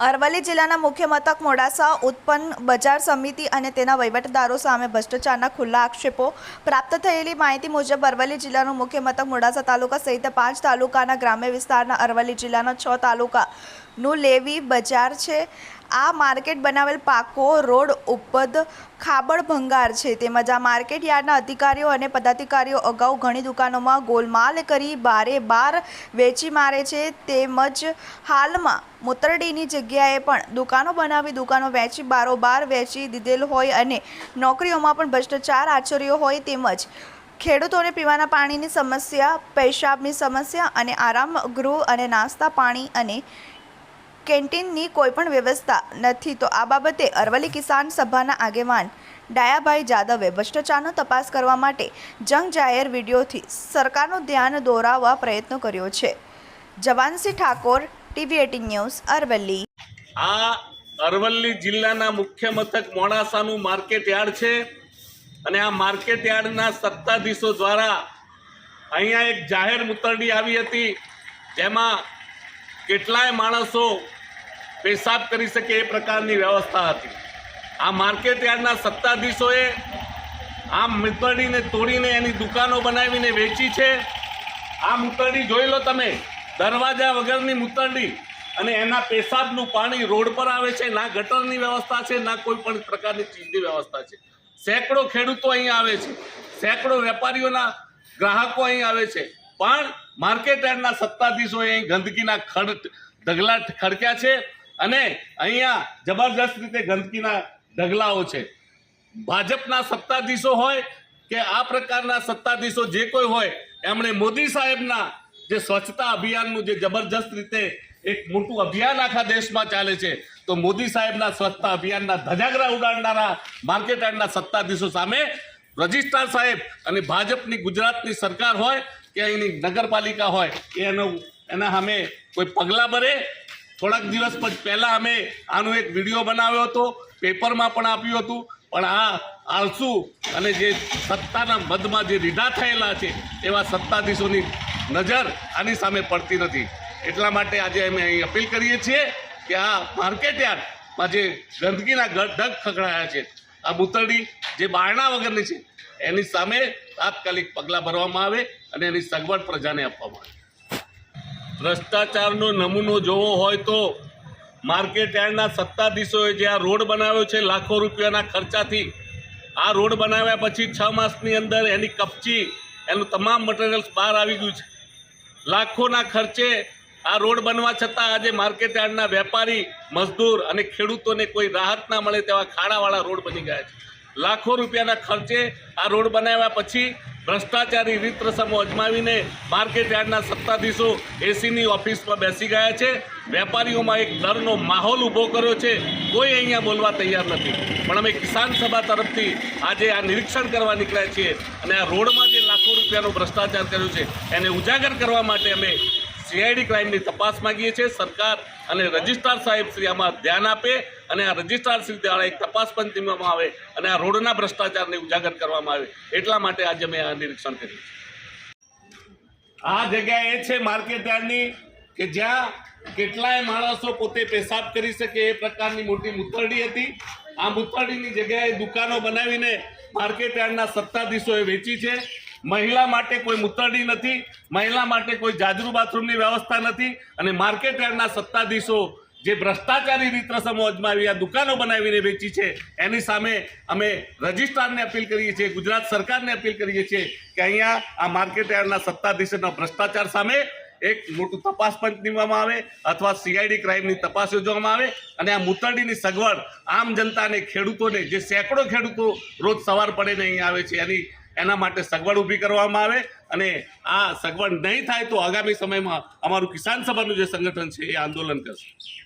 અરવલ્લી જિલ્લાના મુખ્ય મથક મોડાસા ઉત્પન્ન બજાર સમિતિ અને તેના વહીવટદારો સામે ભ્રષ્ટાચારના ખુલ્લા આક્ષેપો પ્રાપ્ત થયેલી માહિતી મુજબ અરવલ્લી જિલ્લાનું મુખ્ય મથક મોડાસા તાલુકા સહિત પાંચ તાલુકાના ગ્રામ્ય વિસ્તારના અરવલ્લી જિલ્લાના છ તાલુકાનું લેવી બજાર છે. આ માર્કેટ બનાવેલ પાકો રોડ ઉપદ ખાબડ ભંગાર છે. તેમજ આ માર્કેટ યાર્ડના અધિકારીઓ અને પદાધિકારીઓ અગાઉ ઘણી દુકાનોમાં ગોલમાલ કરી બારે બાર વેચી મારે છે. તેમજ હાલમાં મુતરડીની જગ્યાએ પણ દુકાનો બનાવી દુકાનો વેચી બારોબાર વેચી દીધેલ હોય અને નોકરીઓમાં પણ ભ્રષ્ટાચાર આચર્યો હોય તેમજ ખેડૂતોને પીવાના પાણીની સમસ્યા, પેશાબની સમસ્યા અને આરામ ગૃહ અને નાસ્તા પાણી અને કેન્ટીનની કોઈ પણ વ્યવસ્થા નથી, તો આ બાબતે અરવલ્લી કિસાન સભાના આગેવાન ડાયાભાઈ જાદવે ભ્રષ્ટાચારનો તપાસ કરવા માટે જંગ જાહેર વિડીયોથી સરકારનું ધ્યાન દોરાવવા પ્રયત્ન કર્યો છે. Javansinh Thakor, TV eighteen news, Aravalli. આ અરવલ્લી જિલ્લાના મુખ્ય મથક મોડાસાનું માર્કેટ યાર્ડ છે અને આ માર્કેટ યાર્ડના સત્તાધીશો દ્વારા અહીંયા એક જાહેર મુતરડી આવી હતી, જેમાં કેટલાય માણસો પેશાબ કરી શકે એ પ્રકારની વ્યવસ્થા હતી. આ માર્કેટ યાર્ડના સત્તાધીશોએ આ મુતરડીને તોડીને એની દુકાનો બનાવીને વેચી છે. આ મુતરડી જોઈ લો તમે. દરવાજા વગરની મુતરડી. અને એના પેશાબનું પાણી રોડ પર આવે છે. ના ગટરની વ્યવસ્થા છે, ના કોઈ પણ પ્રકારની ચીજની વ્યવસ્થા છે. સેંકડો ખેડૂતો અહીં આવે છે. સેંકડો વેપારીઓના ગ્રાહકો અહીં આવે છે. પણ માર્કેટ યાર્ડના સત્તાધીશોએ અહીં ગંદકીના ખડ ઢગલા ખડક્યા છે. અને અહીંયા જબરજસ્ત રીતે ગંદકીના ઢગલાઓ છે. ભાજપના સત્તાધીશો હોય કે આ પ્રકારના સત્તાધીશો જે કોઈ હોય, એમણે મોદી સાહેબના જે સ્વચ્છતા અભિયાનનું જે જબરજસ્ત રીતે એક મોટું અભિયાન આખા દેશમાં ચાલે છે, તો મોદી સાહેબના સ્વચ્છતા અભિયાનના ધજાગરા ઉડાડનારા માર્કેટ યાર્ડના સત્તાધીશો સામે રજિસ્ટ્રાર સાહેબ અને ભાજપની ગુજરાતની સરકાર હોય કે અહીંની નગરપાલિકા હોય, એનો એના સામે કોઈ પગલાં ભરે થોડાક દિવસ પહેલાં અમે આનો એક વીડિયો બનાવ્યો હતો, પેપરમાં પણ આપ્યું હતું. પણ આ આળસુ અને જે સત્તાના મદમાં જે રીઢા થયેલા છે, એવા સત્તાધીશોની નજર આની સામે પડતી નથી. એટલા માટે આજે અમે અહીં અપીલ કરીએ છીએ કે આ માર્કેટ યાર્ડમાં જે ગંદકીના ઢગ ખખડાયા છે, આ મૂતરડી જે બારણા વગરની છે, એની સામે તાત્કાલિક પગલાં ભરવામાં આવે અને એની સગવડ પ્રજાને આપવામાં આવે. ભ્રષ્ટાચારનો નમૂનો જોવો હોય તો માર્કેટ યાર્ડના સત્તાધીશોએ જે આ રોડ બનાવ્યો છે લાખો રૂપિયાના ખર્ચાથી, આ રોડ બનાવ્યા પછી છ માસની અંદર એની કપચી, એનું તમામ મટીરિયલ્સ બહાર આવી ગયું છે. લાખોના ખર્ચે આ રોડ બનવા છતાં આજે માર્કેટ યાર્ડના વેપારી, મજદૂર અને ખેડૂતોને કોઈ રાહત ના મળે તેવા ખાડાવાળા રોડ બની ગયા છે. લાખો રૂપિયાના ખર્ચે આ રોડ બનાવ્યા પછી ભ્રષ્ટાચારી રીત રસમો અજમાવીને માર્કેટ યાર્ડના સત્તાધીશો એસીની ઓફિસમાં બેસી ગયા છે. વેપારીઓમાં એક ડરનો માહોલ ઊભો કર્યો છે. કોઈ અહીંયા બોલવા તૈયાર નથી. પણ અમે કિસાન સભા તરફથી આજે આ નિરીક્ષણ કરવા નીકળ્યા છીએ અને આ રોડમાં જે લાખો રૂપિયાનો ભ્રષ્ટાચાર કર્યો છે, એને ઉજાગર કરવા માટે અમે સીઆઈડી ક્રાઇમની તપાસ માંગીએ છીએ. સરકાર અને રજિસ્ટ્રાર સાહેબ શ્રી આમાં ધ્યાન આપે. અને આ રજિસ્ટ્રાર શ્રી દ્વારા એક તપાસ પણ નીમવામાં આવે અને આ રોડના ભ્રષ્ટાચારને ઉજાગર કરવામાં આવે એટલા માટે આજે મેં આ નિરીક્ષણ કર્યું આ જગ્યા એ છે માર્કેટ યાર્ડની કે જ્યાં કેટલાય માણસો પોતે પેશાબ કરી શકે એ પ્રકારની મોટી મૂતરડી હતી. આ મૂતરડીની જગ્યાએ દુકાનો બનાવીને માર્કેટ યાર્ડના સત્તાધીશોએ વેચી છે. મહિલા માટે કોઈ મૂતરડી નથી, મહિલા માટે કોઈ જાજરૂ બાથરૂમની વ્યવસ્થા નથી અને માર્કેટ યાર્ડના સત્તાધીશો જે ભ્રષ્ટાચારી રીત રસમો અજમાવી આ દુકાનો બનાવીને વેચી છે, એની સામે અમે રજિસ્ટ્રારને અપીલ કરીએ છીએ, ગુજરાત સરકારને અપીલ કરીએ છીએ કે અહીંયા આ માર્કેટ યાર્ડના સત્તાધીશોના ભ્રષ્ટાચાર સામે એક મોટું તપાસ પંચ નીમવામાં આવે અથવા સીઆઈડી ક્રાઇમની તપાસ યોજવામાં આવે અને આ મૂતરડીની સગવડ આમ જનતાને, ખેડૂતોને, જે સેંકડો ખેડૂતો રોજ સવાર પડે નહીં આવે છે, એની, એના માટે સગવડ ઊભી કરવામાં આવે અને આ સગવડ નહીં થાય તો આગામી સમયમાં અમારું કિસાન સભાનું જે સંગઠન છે એ આંદોલન કરશે.